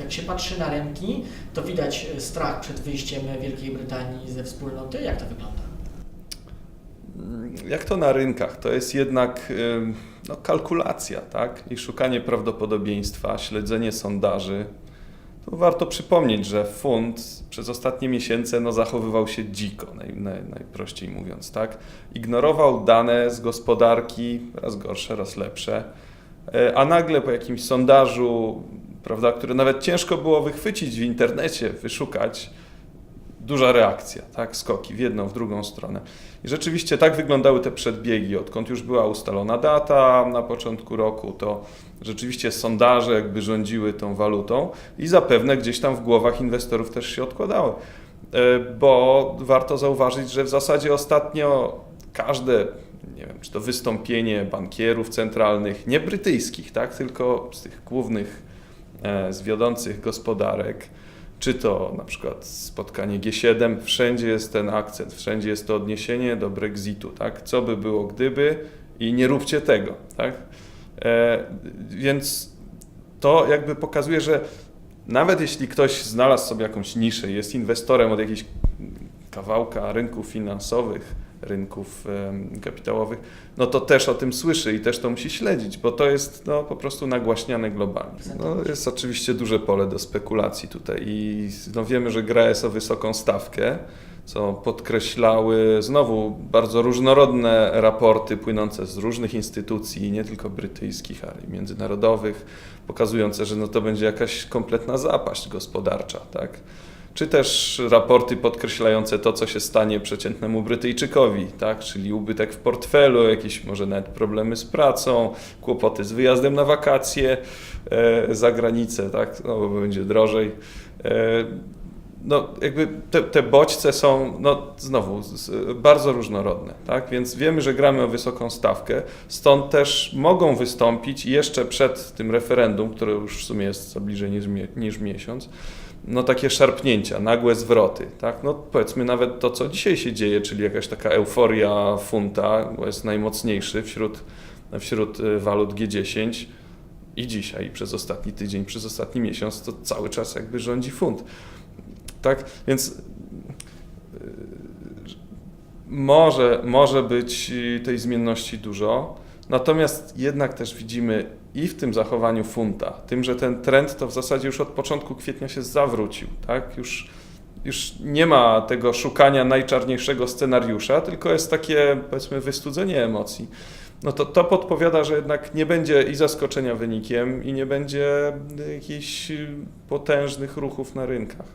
Jak się patrzy na rynki, to widać e, strach przed wyjściem Wielkiej Brytanii ze wspólnoty. Jak to wygląda? Jak to na rynkach? To jest jednak no, kalkulacja, tak? I szukanie prawdopodobieństwa, śledzenie sondaży. Warto przypomnieć, że fund przez ostatnie miesiące no, zachowywał się dziko, naj, naj, najprościej mówiąc, tak? Ignorował dane z gospodarki, raz gorsze, raz lepsze, E, a nagle po jakimś sondażu, prawda, który nawet ciężko było wychwycić w internecie, wyszukać, duża reakcja, tak, skoki w jedną, w drugą stronę. I rzeczywiście tak wyglądały te przedbiegi, odkąd już była ustalona data na początku roku, to rzeczywiście sondaże jakby rządziły tą walutą i zapewne gdzieś tam w głowach inwestorów też się odkładały. E, Bo warto zauważyć, że w zasadzie ostatnio każde, nie wiem, czy to wystąpienie bankierów centralnych, nie brytyjskich, tak, tylko z tych głównych, z wiodących gospodarek, czy to na przykład spotkanie G7, wszędzie jest ten akcent, wszędzie jest to odniesienie do Brexitu, tak? Co by było gdyby i nie róbcie tego, tak? E, więc to jakby pokazuje, że nawet jeśli ktoś znalazł sobie jakąś niszę, jest inwestorem od jakiegoś kawałka rynków finansowych, rynków kapitałowych, no to też o tym słyszy i też to musi śledzić, bo to jest no, po prostu nagłaśniane globalnie. No, jest oczywiście duże pole do spekulacji tutaj i no, wiemy, że gra jest o wysoką stawkę, co podkreślały znowu bardzo różnorodne raporty płynące z różnych instytucji, nie tylko brytyjskich, ale i międzynarodowych, pokazujące, że no to będzie jakaś kompletna zapaść gospodarcza, tak? Czy też raporty podkreślające to, co się stanie przeciętnemu Brytyjczykowi, tak? czyli ubytek w portfelu, jakieś może nawet problemy z pracą, kłopoty z wyjazdem na wakacje e, za granicę, tak? no, bo będzie drożej. E, no, jakby te, te bodźce są, no, znowu, bardzo różnorodne, tak? Więc wiemy, że gramy o wysoką stawkę, stąd też mogą wystąpić jeszcze przed tym referendum, które już w sumie jest za bliżej niż, niż miesiąc, no takie szarpnięcia, nagłe zwroty, tak? No powiedzmy nawet to, co dzisiaj się dzieje, czyli jakaś taka euforia funta, bo jest najmocniejszy wśród, wśród y, walut G10 i dzisiaj, i przez ostatni tydzień, przez ostatni miesiąc, to cały czas jakby rządzi funt. Tak, więc y, może, może być y, tej zmienności dużo, natomiast jednak też widzimy i w tym zachowaniu funta, tym, że ten trend to w zasadzie już od początku kwietnia się zawrócił, tak? Już, już nie ma tego szukania najczarniejszego scenariusza, tylko jest takie, powiedzmy, wystudzenie emocji. No to, to podpowiada, że jednak nie będzie i zaskoczenia wynikiem, i nie będzie y, jakichś potężnych ruchów na rynkach.